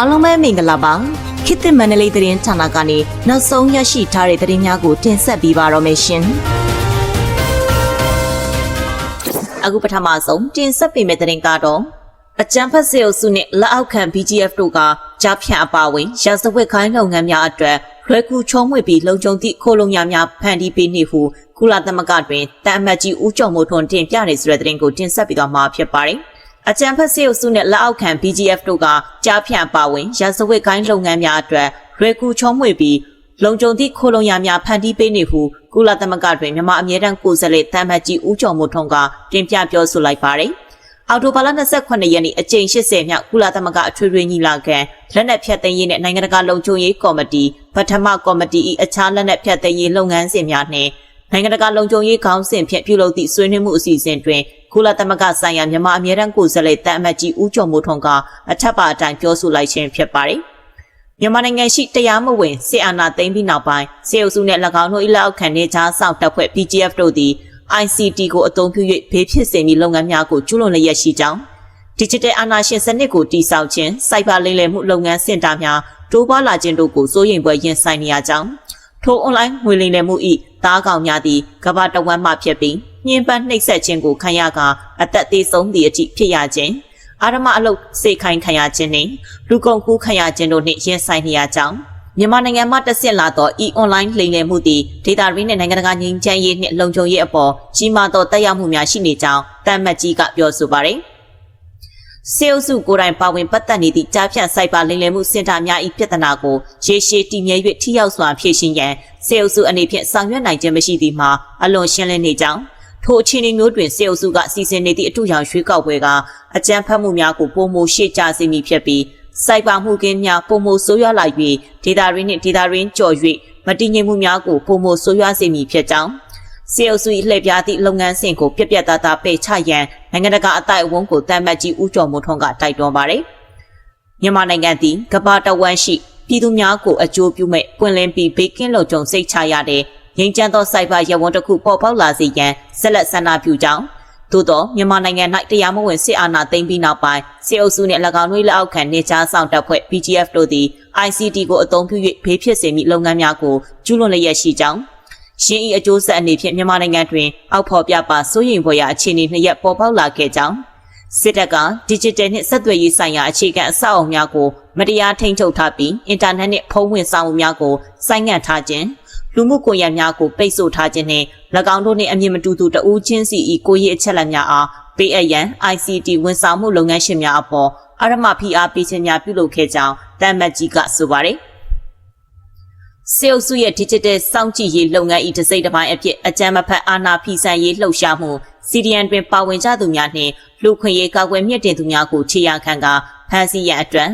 အားလုံးပဲမင်္ဂလာပါခေတ်သစ်မန္တလေးသတင်းဌာနကနေနောက်ဆုံးရရှိထားတဲ့သတင်းများကိုတင်ဆက်ပေးပါတော့မယ်ရှင်အခုပထမဆုံးတင်ဆက်ပေးမယ့်သတင်းကတော့အကြံဖတ်စေအုပ်စုနဲ့လက်အောက်ခံ BGF တို့ကကြားဖြန့်အပါအဝင်ရာဇဝတ်ခိုင်းလုပ်ငန်းများအတွက်လွှဲကူချုံးမွေပြီးလုံခြုံသည့်ခိုးလုံရများဖန်တီးပေးနေဟုကုလသမဂ္ဂတွင်တန်အမတ်ကြီးဦးကျော်မိုးထွန်းတင်ပြနေဆိုတဲ့သတင်းကိုတင်ဆက်ပေးသွားမှာဖြစ်ပါတယ်။ အကြံဖတ်စေအုပ်စုနဲ့လက်အောက်ခံ BGF တို့ကကြားဖြန့်ပါဝင်ရာဇဝတ်ကိုင်းလုပ်ငန်းများအတွက်ရွယ်ကူချုံးမွေပြီးလုံခြုံသည့်ခိုးလုံရများဖန်တီးပေးနေဟုကုလသမဂ္ဂတွင်မြန်မာအမြဲတမ်းကိုယ်စားလှယ်တမ်မတ်ကြီးဦးကျော်မိုးထွန်းကတင်ပြပြောဆိုလိုက်ပါတယ်။အော်တိုဘာလ28ရက်နေ့အကြိမ်80မြောက်ကုလသမဂ္ဂအထွေထွေညီလာခံလက်နက်ဖြတ်သိမ်းရေးနဲ့နိုင်ငံတကာလုံခြုံရေးကော်မတီပထမကော်မတီ၏အခြားလက်နက်ဖြတ်သိမ်းရေးလုပ်ငန်းစဉ်များနှင့် နိုင်ငံတကာလုံခြုံရေးခေါင်းစဉ်ဖြင့်ပြုလုပ်သည့်ဆွေးနွေးမှုအစီအစဉ်တွင်ကုလသမဂ္ဂဆိုင်ရာမြန်မာအမြဲတမ်းကိုယ်စားလှယ်တန်အမတ်ကြီးဦးကျော်မိုးထွန်းကအထက်ပါအတိုင်းပြောဆိုလိုက်ခြင်းဖြစ်ပါတယ်။မြန်မာနိုင်ငံရှိတရားမဝင်စစ်အာဏာသိမ်းပြီးနောက်ပိုင်းစေအုပ်စုနဲ့၎င်းတို့၏လက်အောက်ခံနေကြားဆောင်တပ်ဖွဲ့ PGF တို့သည် ICT ကိုအသုံးပြု၍ဘေးဖြစ်စေမည့်လုပ်ငန်းများကိုကျူးလွန်လျက်ရှိကြောင်း Digital အာဏာရှင်စနစ်ကိုတည်ဆောက်ခြင်းစိုက်ဘာလိမ်လည်မှုလုပ်ငန်းစင်တာများတိုးပွားလာခြင်းတို့ကိုစိုးရိမ်ပွဲရင်ဆိုင်နေရကြောင်းထို online ငွေလိမ်လည်မှု၏ သားကောင်များသည်ကမ္ဘာတဝန်းမှဖြစ်ပြီးညှဉ်းပန်းနှိပ်စက်ခြင်းကိုခံရကာအသက်သေးဆုံးသည့်အထိဖြစ်ရခြင်းအာရမအလုတ်စေခိုင်းခံရခြင်းနှင့်လူကုန်ကူးခံရခြင်းတို့နှင့်ရင်ဆိုင်နေရကြောင်းမြန်မာနိုင်ငံမှာတက်ဆက်လာသော e-online လိမ်လည်မှုသည်ဒေတာရင်းနဲ့နိုင်ငံတကာငြိမ်းချမ်းရေးနှင့်လုံခြုံရေးအပေါ်ကြီးမားသောတက်ရောက်မှုများရှိနေကြောင်းတမ်မတ်ကြီးကပြောဆိုပါတယ်။ စေအုပ်စုကိုယ်တိုင်ပါဝင်ပတ်သက်နေသည့်ကြားဖြန့်စိုက်ပါလိမ်လည်မှုစင်တာများ၏ပြဿနာကိုရေရှည်တည်မြဲ၍ထိရောက်စွာဖြေရှင်းရန်စေအုပ်စုအနေဖြင့်ဆောင်ရွက်နိုင်ခြင်းမရှိသည်မှာအလွန်ရှင်းလင်းနေကြောင်းထိုအခြေအနေမျိုးတွင်စေအုပ်စုကစီစဉ်နေသည့်အထူးရောင်ရွှေကောက်ပွဲကအကြမ်းဖက်မှုများကိုပုံမိုရှေ့ကျစေမည်ဖြစ်ပြီးစိုက်ပါမှုကင်းများပုံမိုဆိုးရွားလာ၍ဒေတာရင်းနှင့်ဒေတာရင်းကြော်၍မတည်ငြိမ်မှုများကိုပုံမိုဆိုးရွားစေမည်ဖြစ်ကြောင်း စေအုပ်စု၏လှည့်ပြားသည့်လုပ်ငန်းစဉ်ကိုပြက်ပြက်သားသားပယ်ချရန်နိုင်ငံတကာအတိုက်အဝန်းကိုတမ်းမတ်ကြီးဦးကျော်မိုးထွန်းကတိုက်တွန်းပါတယ်။မြန်မာနိုင်ငံသည်ကမ္ဘာတဝန်းရှိပြည်သူများကိုအကျိုးပြုမဲ့ပွင့်လင်းပြီးဘေးကင်းလုံခြုံစိတ်ချရတဲ့ငြိမ်းချမ်းသောစိုက်ဘာရဝန်းတစ်ခုပေါ်ပေါက်လာစေရန်ဆက်လက်ဆန္ဒပြုကြောင်းသို့သောမြန်မာနိုင်ငံ၌တရားမဝင်စစ်အာဏာသိမ်းပြီးနောက်ပိုင်းစစ်အုပ်စုနှင့်၎င်းတို့လက်အောက်ခံနေကြားဆောင်တပ်ဖွဲ့ PGF တို့သည် ICT ကိုအသုံးပြု၍ဘေးဖြစ်စေမည့်လုပ်ငန်းများကိုကျူးလွန်လျက်ရှိကြောင်း ရှင်းဤအကျိုးဆက်အနေဖြင့်မြန်မာနိုင်ငံတွင်အောက်ဖော်ပြပါစိုးရိမ်ဖွယ်ရာအခြေအနေနှစ်ရပ်ပေါ်ပေါက်လာခဲ့ကြောင်းစစ်တပ်က digital နှင့်ဆက်သွယ်ရေးဆိုင်ရာအခြေခံအဆောက်အအုံများကိုမတရားထိန်းချုပ်ထားပြီးအင်တာနက်နှင့်ဖုန်းဝင်ဆောင်မှုများကိုစိုင်းငံ့ထားခြင်းလူမှုကွန်ရက်များကိုပိတ်ဆို့ထားခြင်းနှင့်၎င်းတို့နှင့်အမြင့်မတူသူတဦးချင်းစီ၏ကိုယ်ရေးအချက်အလက်များအားပေးအပ်ရန် ICT ဝန်ဆောင်မှုလုပ်ငန်းရှင်များအပေါ်အရမဖိအားပေးခြင်းများပြုလုပ်ခဲ့ကြောင်းတမ်မတ်ကြီးကဆိုပါတယ်။ စေအုပ်စုရဲ့ digital စောင့်ကြည့်ရေးလုပ်ငန်းဤတစ်စိတ်တစ်ပိုင်းအဖြစ်အကြမ်းမဖက်အာဏာဖီဆန်ရေးလှုပ်ရှားမှု CDN တွင်ပါဝင်ကြသူများနှင့်လူခွင့်ရေးကာကွယ်မြင့်တင်သူများကိုခြေရာခံကဖမ်းဆီးရန်အတွက်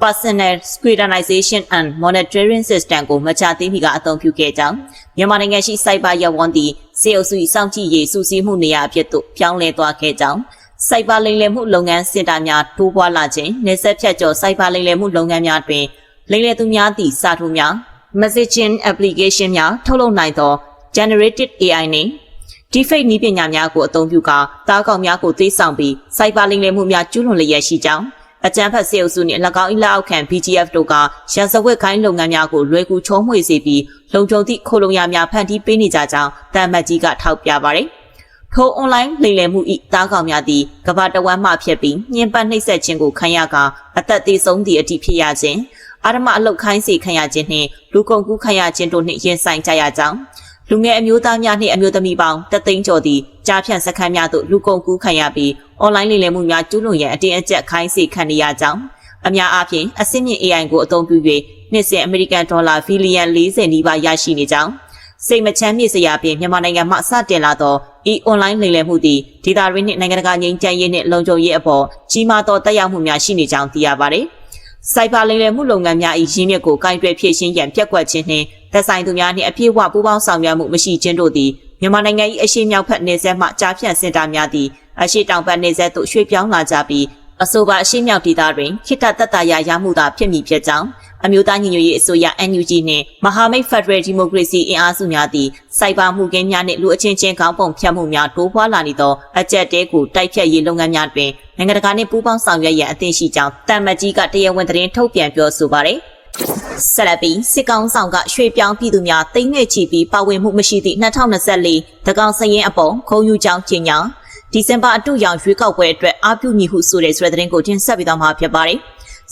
Personal Scrutinization and Monitoring System ကိုမချသေးမီကအသုံးပြုခဲ့ကြောင်းမြန်မာနိုင်ငံရှိ Cyber ရဝန်သည်စေအုပ်စု၏စောင့်ကြည့်ရေးစုစည်းမှုနေရာအဖြစ်သို့ပြောင်းလဲသွားခဲ့ကြောင်းစိုက်ဘာလိမ်လည်မှုလုပ်ငန်းစင်တာများတိုးပွားလာခြင်းနေဆက်ဖြတ်ကျော်စိုက်ဘာလိမ်လည်မှုလုပ်ငန်းများတွင်လိမ်လည်သူများသည့်စာထုများ messaging application များထုတ်လုပ်နိုင်သော generated AI နှင့် deepfake နည်းပညာများကိုအသုံးပြုကာတားကောင်များကိုသိဆောင်ပြီး cyber လိမ်လည်မှုများကျူးလွန်လျက်ရှိကြောင်းအကြမ်းဖက်စေအုပ်စုနှင့်၎င်း၏လက်အောက်ခံ BGF တို့ကရာဇဝတ်ခိုင်းလုပ်ငန်းများကိုလွယ်ကူချုံးမွေစေပြီးလုံခြုံသည့်ခိုလုံရများဖန်တီးပေးနေကြကြောင်းတမ်မတ်ကြီးကထောက်ပြပါသည်ထို online လိမ်လည်မှု၏တားကောင်များသည်ကမ္ဘာတဝန်းမှဖြစ်ပြီးညှဉ်းပန်းနှိပ်စက်ခြင်းကိုခံရကာအသက်သေဆုံးသည့်အထိဖြစ်ရခြင်း အာရမအလုတ်ခိုင်းစေခံရခြင်းနှင့်လူကုန်ကူးခံရခြင်းတို့နှင့်ရင်ဆိုင်ကြရကြောင်းလူငယ်အမျိုးသားများနှင့်အမျိုးသမီးပေါင်းတသိန်းကျော်သည်ကြားဖြန့်စခန်းများသို့လူကုန်ကူးခံရပြီးအွန်လိုင်းလိမ်လည်မှုများကျူးလွန်ရန်အတင်းအကျပ်ခိုင်းစေခံရကြောင်းအများအားဖြင့်အစစ်မြင့် AI ကိုအသုံးပြု၍နှစ်စဉ်အမေရိကန်ဒေါ်လာဘီလီယံ40နီးပါးရရှိနေကြောင်းစိတ်မချမ်းမြေ့စရာဖြင့်မြန်မာနိုင်ငံမှစတင်လာသောဤအွန်လိုင်းလိမ်လည်မှုသည်ဒေတာရင်းနှင့်နိုင်ငံတကာငြိမ်းချမ်းရေးနှင့်လုံခြုံရေးအပေါ်ကြီးမားသောတက်ရောက်မှုများရှိနေကြောင်းသိရပါသည်။ စိုက်ဘာလိမ်လည်မှုလုပ်ငန်းများ၏ရင်းမြစ်ကိုကင်တွယ်ဖြည့်ရှင်းရန်ပြက်ကွက်ခြင်းနှင့်သက်ဆိုင်သူများနှင့်အပြည့်အဝပူးပေါင်းဆောင်ရွက်မှုမရှိခြင်းတို့သည်မြန်မာနိုင်ငံ၏အရှိမြောက်ဖက်နေဆက်မှကြားဖြန့်စင်တာများသည့်အရှိတောင်ဘက်နေဆက်သို့ရွှေ့ပြောင်းလာကြပြီးအဆိုပါအရှိမြောက်ဒေသတွင်ခိတသက်တာရရမှုသာဖြစ်မည်ဖြစ်ကြောင်း အမျိုးသားညီညွတ်ရေးအစိုးရ NUG နှင့်မဟာမိတ် Federal Democracy အင်အားစုများသည်စိုက်ဘာမှုကင်းများနှင့်လူအချင်းချင်းကောင်းပုံဖြတ်မှုများတိုးပွားလာနေသောအကြက်တဲကိုတိုက်ဖြတ်ရေးလုပ်ငန်းများတွင်နိုင်ငံတကာနှင့်ပူးပေါင်းဆောင်ရွက်ရန်အသင့်ရှိကြောင်းတမ်မတ်ကြီးကတရားဝင်သတင်းထုတ်ပြန်ပြောဆိုပါရယ်ဆက်လက်ပြီးစစ်ကောင်ဆောင်ကရွှေပြောင်းပြည်သူများတိမ့်ငယ်ချီပြီးပါဝင်မှုမရှိသည့်2024တကောင်စရင်အပေါ်ခုံယူကြောင်းကြေညာဒီဇင်ဘာအတူရောင်ရွေးကောက်ပွဲအတွက်အပြုညီဟုဆိုတဲ့ဆိုတဲ့သတင်းကိုတင်ဆက်ပေးသွားမှာဖြစ်ပါတယ်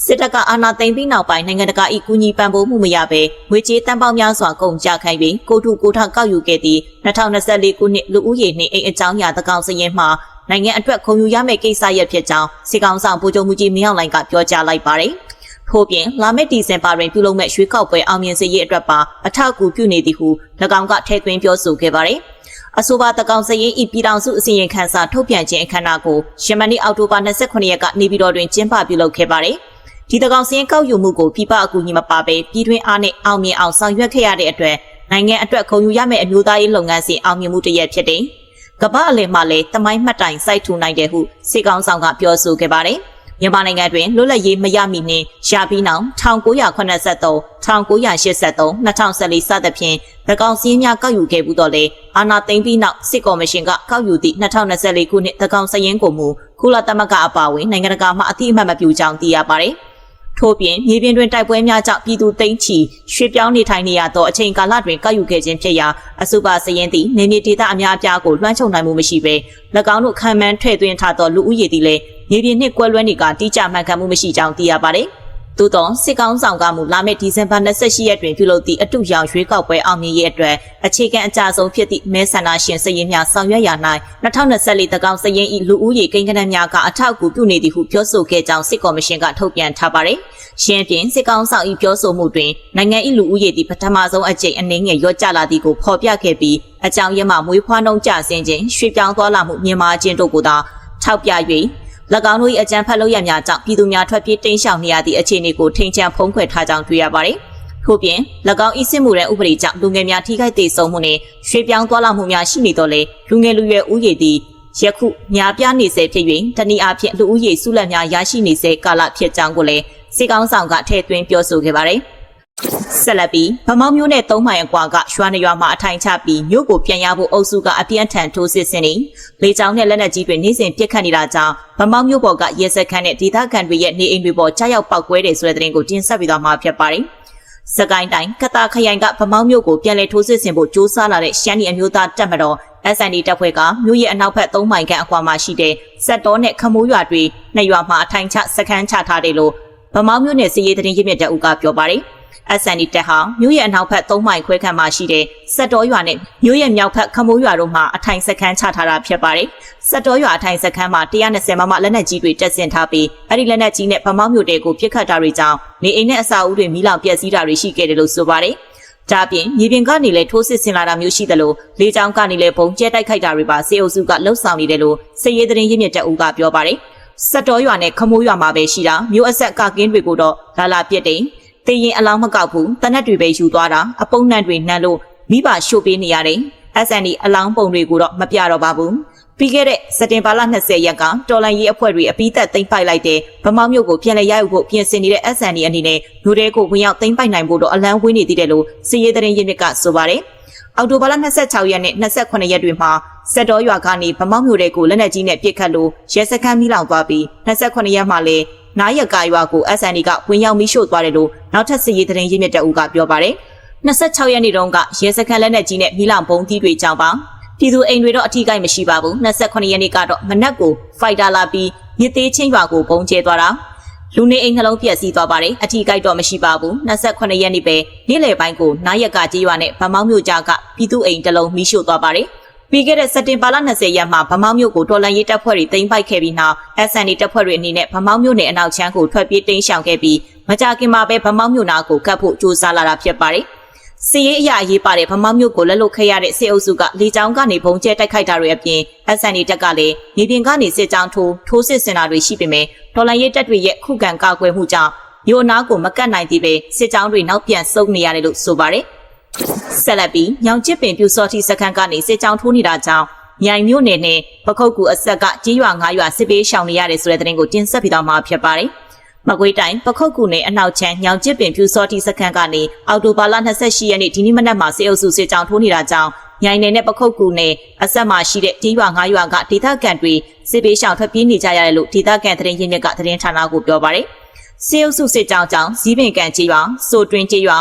စစ်တပ်ကအာဏာသိမ်းပြီးနောက်ပိုင်းနိုင်ငံတကာ၏ကူညီပံ့ပိုးမှုမရဘဲငွေကြေးတန်ပေါင်းများစွာကုန်ကျခိုင်းပြီးကိုထုကိုထကောက်ယူခဲ့သည့်2024ခုနှစ်လူဦးရေနှင့်အိမ်အကြောင်းအရာတကောင်စရင်မှာနိုင်ငံအတွက်ခုံယူရမယ့်ကိစ္စရပ်ဖြစ်ကြောင်းစစ်ကောင်ဆောင်ဗိုလ်ချုပ်မှုကြီးမင်းအောင်လှိုင်ကပြောကြားလိုက်ပါတယ်။ထို့ပြင်လာမယ့်ဒီဇင်ဘာတွင်ပြုလုပ်မဲ့ရွေးကောက်ပွဲအောင်မြင်စေရေးအတွက်ပါအထောက်အကူပြုနေသည်ဟု၎င်းကထည့်သွင်းပြောဆိုခဲ့ပါတယ်။အဆိုပါတကောင်စရင်ဤပြည်တော်စုအစီရင်ခံစာထုတ်ပြန်ခြင်းအခမ်းအနားကိုယမနီအောက်တိုဘာ29ရက်ကနေပြည်တော်တွင်ကျင်းပပြုလုပ်ခဲ့ပါတယ်။ ဒီတကောင်စရင်ကောက်ယူမှုကိုပြပအကူညီမပါဘဲပြည်တွင်းအားနဲ့အောင်မြင်အောင်ဆောင်ရွက်ခဲ့ရတဲ့အတွက်နိုင်ငံအတွက်ခုံယူရမယ့်အမျိုးသားရေးလုပ်ငန်းစဉ်အောင်မြင်မှုတစ်ရက်ဖြစ်တယ်။ကမ္ဘာအလယ်မှာလည်းတမိုင်းမှတ်တိုင်စိုက်ထူနိုင်တယ်ဟုစေကောင်ဆောင်ကပြောဆိုခဲ့ပါတယ်။မြန်မာနိုင်ငံတွင်လွတ်လပ်ရေးမရမီနှင့်ရှားပြီးနောက်1983 1983 2014စသဖြင့်သကောင်စည်းများကောက်ယူခဲ့မှုတော့လေအာနာသိမ့်ပြီးနောက်စစ်ကော်မရှင်ကကောက်ယူသည့်2024ခုနှစ်သကောင်စရင်ကိုမူကုလသမဂ္ဂအပါအဝင်နိုင်ငံတကာမှအသိအမှတ်မပြုကြောင်းသိရပါတယ်။ ထို့ပြင်မြေပြင်တွင်တိုက်ပွဲများကြောင့်ပြည်သူသိမ်းချီရွှေ့ပြောင်းနေထိုင်နေရသောအချိန်ကာလတွင်ကောက်ယူခဲ့ခြင်းဖြစ်ရာအစုပါစရင်သည့်နေမြေဒေသအများအပြားကိုလွှမ်းခြုံနိုင်မှုမရှိဘဲ၎င်းတို့ခံမှန်းထည့်သွင်းထားသောလူဦးရေသည်လည်းမြေပြင်နှင့်ကွဲလွဲနေကတိကျမှန်ကန်မှုမရှိကြောင်းသိရပါသည်။ သို့သောစစ်ကောင်းဆောင်ကမူလာမယ့်ဒီဇင်ဘာ28ရက်တွင်ပြုလုပ်သည့်အတူရောင်ရွေးကောက်ပွဲအောင်မြင်ရေးအတွက်အခြေခံအကြဆုံးဖြစ်သည့်မဲဆန္ဒရှင်စည်ရင်များဆောင်ရွက်ရာ၌2024တကောင်စည်ရင်၏လူဦးရေကိန်းဂဏန်းများကအထောက်အကူပြုနေသည်ဟုပြောဆိုခဲ့ကြောင်းစစ်ကော်မရှင်ကထုတ်ပြန်ထားပါသည်။ရှင်းပြင်းစစ်ကောင်းဆောင်၏ပြောဆိုမှုတွင်နိုင်ငံ၏လူဦးရေသည်ပထမဆုံးအကြိမ်အနေငယ်ရော့ကျလာသည်ကိုဖော်ပြခဲ့ပြီးအကြောင်းရင်းမှမွေးဖွားနှုန်းကျဆင်းခြင်းရွှေ့ပြောင်းသွားလာမှုမြင်မာခြင်းတို့ကိုသာထောက်ပြ၍၎ င်းတို့၏အကြံဖတ်လုပ်ရများကြောင့်ပြည်သူများထွက်ပြေးတိမ်းရှောင်နေရသည့်အခြေအနေကိုထိန်ချန်ဖုံးကွယ်ထားကြောင်းတွေ့ရပါတယ်။ထို့ပြင်၎င်းဤစစ်မှုရန်ဥပဒေကြောင့်လူငယ်များထိခိုက်ဒေဆုံးမှုနှင့်ရွှေ့ပြောင်းသွားလာမှုများရှိနေတော့လေလူငယ်လူရွယ်ဥယျာဉ်သည်ယခုများပြားနေစေဖြစ်၍တနည်းအားဖြင့်လူဦးရေစုလက်များရရှိနေစေကာလဖြစ်ကြောင်းကိုလည်းစေကောင်းဆောင်ကထည့်သွင်းပြောဆိုခဲ့ပါတယ်။ ဆက်လက်ပြီးဗမောင်းမျိုးနဲ့သုံးမိုင်အကွာကရွှာနေရွာမှာအထိုင်ချပြီးမြို့ကိုပြန်ရဖို့အုပ်စုကအပြင်းထန်ထိုးစစ်ဆင်နေလေကြောင်းနဲ့လက်နက်ကြီးတွေနေစဉ်ပစ်ခတ်နေတာကြောင့်ဗမောင်းမျိုးပေါ်ကရဲစခန်းနဲ့ဒေသခံတွေရဲ့နေအိမ်တွေပေါ်ကြားရောက်ပောက်ကွဲတယ်ဆိုတဲ့သတင်းကိုတင်ဆက်ပေးသွားမှာဖြစ်ပါတယ်။စကိုင်းတိုင်းကတာခရိုင်ကဗမောင်းမျိုးကိုပြန်လည်ထိုးစစ်ဆင်ဖို့ကြိုးစားလာတဲ့ရှမ်းပြည်အမျိုးသားတပ်မတော် SND တပ်ဖွဲ့ကမြို့ရဲ့အနောက်ဘက်၃မိုင်ခန့်အကွာမှာရှိတဲ့စက်တော်နဲ့ခမိုးရွာတွေနှစ်ရွာမှာအထိုင်ချစခန်းချထားတယ်လို့ဗမောင်းမျိုးနယ်စီရေးသတင်းရင်းမြစ်တပ်ဦးကပြောပါတယ်။ SND တက်ဟာမြို့ရဲ့အနောက်ဘက်၃မိုင်ခွဲခန့်မှာရှိတဲ့စက်တော်ရွာနဲ့မြို့ရဲ့မြောက်ဘက်ခမိုးရွာတို့မှာအထိုင်စခန်းချထားတာဖြစ်ပါတယ်။စက်တော်ရွာအထိုင်စခန်းမှာ120မမလက်နက်ကြီးတွေတက်ဆင်ထားပြီး အဲ့ဒီလက်နက်ကြီးနဲ့ဗမောက်မြို့တဲကိုပစ်ခတ်တာတွေကြောင့်နေအိမ်နဲ့အစာအုပ်တွေမိလောင်ပျက်စီးတာတွေရှိခဲ့တယ်လို့ဆိုပါတယ်။ဒါပြင်မြေပြင်ကနေလည်းထိုးစစ်ဆင်လာတာမျိုးရှိတယ်လို့လေကြောင်းကနေလည်းပုံကျဲတိုက်ခိုက်တာတွေပါစေအုပ်စုကလှုပ်ဆောင်နေတယ်လို့စစ်ရေးသတင်းရင်းမြစ်တအူးကပြောပါတယ်။စက်တော်ရွာနဲ့ခမိုးရွာမှာပဲရှိတာမြို့အဆက်ကကင်းတွေကိုတော့လာလာပြစ်တယ် တရင်အလောင်းမကောက်ဘူးတနက်တွေပဲယူသွားတာအပုံနှံတွေနှံလို့မိဘရှို့ပေးနေရတယ် SND အလောင်းပုံတွေကိုတော့မပြတော့ပါဘူးပြီးခဲ့တဲ့စက်တင်ဘာလ20ရက်ကတော်လန်ရေးအဖွဲ့တွေအပိသက်သိမ်းပိုက်လိုက်တဲ့ဗမောက်မြို့ကိုပြန်လည်ရယူဖို့ပြင်ဆင်နေတဲ့ SND အနေနဲ့မြို့တဲကိုဝင်ရောက်သိမ်းပိုက်နိုင်ဖို့တော့အလံဝင်းနေသေးတယ်လို့စီရေးသတင်းရင်းမြစ်ကဆိုပါတယ်အော်တိုဘာလ26ရက်နဲ့28ရက်တွေမှာစက်တော်ရွာကနေဗမောက်မြို့တဲကိုလက်နက်ကြီးနဲ့ပစ်ခတ်လို့ရဲစခန်းမိလောင်သွားပြီး28ရက်မှာလည်း နားရကာရွာကို SND ကဝင်ရောက်မိရှို့သွားတယ်လို့နောက်ထပ်စစ်ရေးသတင်းရင်းမြစ်တအူကပြောပါတယ်26ရက်နေ့တုန်းကရဲစခန်းလက်နက်ကြီးနဲ့မိလောင်ဘုံသီးတွေကြောင့်ပါပြည်သူအိမ်တွေတော့အထီးကိုက်မရှိပါဘူး28ရက်နေ့ကတော့မနက်ကိုဖိုက်တာလာပြီးမြစ်သေးချင်းရွာကိုပုံကျဲသွားတာလူနေအိမ်နှလုံးပြက်စီးသွားပါတယ်အထီးကိုက်တော့မရှိပါဘူး28ရက်နေ့ပဲနေ့လယ်ပိုင်းကိုနားရက်ကကြေးရွာနဲ့ဗမောင်းမြို့ကြားကပြည်သူအိမ်တလုံးမိရှို့သွားပါတယ် ပြီးခဲ့တဲ့စက်တင်ဘာလ20ရက်မှာဗမောင်းမြို့ကိုတော်လန်ရေးတပ်ဖွဲ့တွေသိမ်းပိုက်ခဲ့ပြီးနောက် SND တပ်ဖွဲ့တွေအနေနဲ့ဗမောင်းမြို့နယ်အနောက်ချမ်းကိုထွက်ပြေးတိမ်းရှောင်ခဲ့ပြီးမကြာခင်မှာပဲဗမောင်းမြို့နာကိုကတ်ဖို့ကြိုးစားလာတာဖြစ်ပါတယ်။စီရေးအရာရေးပါတဲ့ဗမောင်းမြို့ကိုလက်လွတ်ခဲ့ရတဲ့စစ်အုပ်စုကလေကြောင်းကနေဘုံကျဲတိုက်ခိုက်တာတွေအပြင် SND တပ်ကလည်းမြေပြင်ကနေစစ်ကြောင်းထိုးထိုးစစ်ဆင်တာတွေရှိပေမဲ့တော်လန်ရေးတပ်တွေရဲ့ခုခံကာကွယ်မှုကြောင့်မြို့နာကိုမကတ်နိုင်သေးပဲစစ်ကြောင်းတွေနောက်ပြန်ဆုတ်နေရတယ်လို့ဆိုပါတယ်။ ဆက်လက်ပြီးညောင်ကျစ်ပင်ပြူစောတိစခန်းကနေစစ်ကြောင်းထိုးနေတာကြောင့်မြိုင်မြို့နယ်နဲ့ပခုတ်ကူအဆက်ကကြေးရွာ၅ရွာစစ်ပေးရှောင်နေရတယ်ဆိုတဲ့သတင်းကိုတင်ဆက်ပြီးတော့မှာဖြစ်ပါတယ်။ဗမကွေးတိုင်းပခုတ်ကူနယ်အနောက်ချမ်းညောင်ကျစ်ပင်ဖြူစောတိစခန်းကနေအော်တိုဘာလ28ရက်နေ့ဒီနေ့မနက်မှာစေအုပ်စုစစ်ကြောင်းထိုးနေတာကြောင့်ညိုင်နယ်နဲ့ပခုတ်ကူနယ်အဆက်မှာရှိတဲ့တီးရွာ9ရွာကဒေသခံတွေစစ်ပေးရှောင်ထွက်ပြေးနေကြရတယ်လို့ဒေသခံသတင်းရင်းမြစ်ကသတင်းဌာနကိုပြောပါတယ်။စေအုပ်စုစစ်ကြောင်းကြောင့်ဇီးပင်ကန်ကြီးရွာစိုးတွင်ကြီးရွာ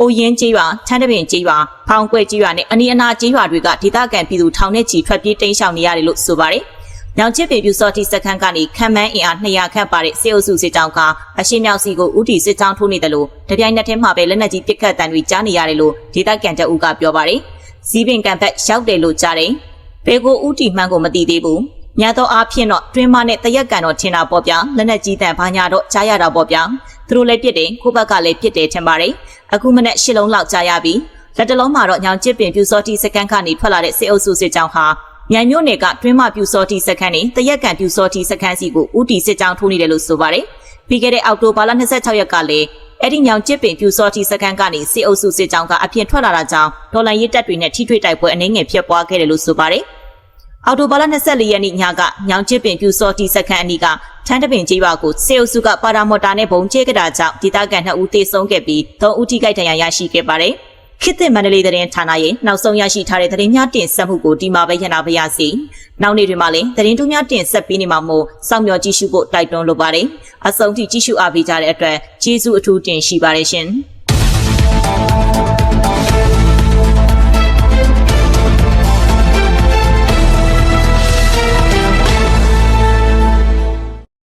အိုရင်ကြီးရွာထန်းတပင်ကြီးရွာဖောင်ကွဲကြီးရွာနဲ့အနီးအနားကြီးရွာတွေကဒေသခံပြည်သူထောင်နဲ့ချီထွက်ပြေးတိမ်းရှောင်နေရတယ်လို့ဆိုပါတယ်။ညောင်ချစ်ပေပြူစောတိစခန်းကနေခံမန်းအင်အား200ခန့်ပါတဲ့စေအုပ်စုစစ်ကြောင်းကအရှိမြောက်စီကိုဥတီစစ်ကြောင်းထိုးနေတယ်လို့တပြိုင်နက်တည်းမှာပဲလက်နက်ကြီးပစ်ခတ်တံတွေကြားနေရတယ်လို့ဒေသခံတအုပ်ကပြောပါတယ်။ဇီးပင်ကန်ဘက်ရောက်တယ်လို့ကြားတယ်။ဘယ်ကိုဥတီမှန်းကိုမသိသေးဘူး။ညတော့အားဖြင့်တော့တွင်းမနဲ့တရက်ကန်တော့ထင်တာပေါ့ဗျာလက်နက်ကြီးတန်ဘာညာတော့ကြားရတာပေါ့ဗျာ သူတို့လည်းပြစ်တယ်ကိုဘက်ကလည်းပြစ်တယ်ထင်ပါတယ်အခုမနဲ့ရှစ်လုံးလောက်ကြားရပြီလက်တလုံးမှာတော့ညောင်ကျစ်ပင်ပြူစောတိစကန်ကနေထွက်လာတဲ့စေအုပ်စုစစ်ကြောင်းဟာမြိုင်မြို့နယ်ကတွင်းမပြူစောတိစကန်နဲ့တရက်ကန်ပြူစောတိစကန်စီကိုဥတီစစ်ကြောင်းထိုးနေတယ်လို့ဆိုပါတယ်ပြီးခဲ့တဲ့အောက်တိုဘာလ26ရက်ကလည်းအဲ့ဒီညောင်ကျစ်ပင်ပြူစောတိစကန်ကနေစေအုပ်စုစစ်ကြောင်းကအပြင်ထွက်လာတာကြောင့်ဒေါ်လာရေးတက်တွေနဲ့ထိထွေတိုက်ပွဲအနေငယ်ဖြစ်ပွားခဲ့တယ်လို့ဆိုပါတယ် အော်တိုဘာလ24ရက်နေ့ညကညောင်ချစ်ပင်ပြူစောတီစခန်းအနီးကထန်းတပင်ကြီးရွာကိုစေအုပ်စုကပါရာမော်တာနဲ့ဘုံကျဲကြတာကြောင့်ဒေသခံ2ဦးသေဆုံးခဲ့ပြီး3ဦးထိခိုက်ဒဏ်ရာရရှိခဲ့ပါတယ်။ခေတ်သစ်မန္တလေးသတင်းဌာနရဲ့နောက်ဆုံးရရှိထားတဲ့သတင်းများတင်ဆက်မှုကိုဒီမှာပဲရနာပါရစေ။နောက်နေ့တွေမှာလည်းသတင်းတူးများတင်ဆက်ပေးနေမှာမို့စောင့်မျှော်ကြည့်ရှုဖို့တိုက်တွန်းလိုပါတယ်။အဆုံးထိကြည့်ရှုအားပေးကြတဲ့အတွက်ကျေးဇူးအထူးတင်ရှိပါတယ်ရှင်။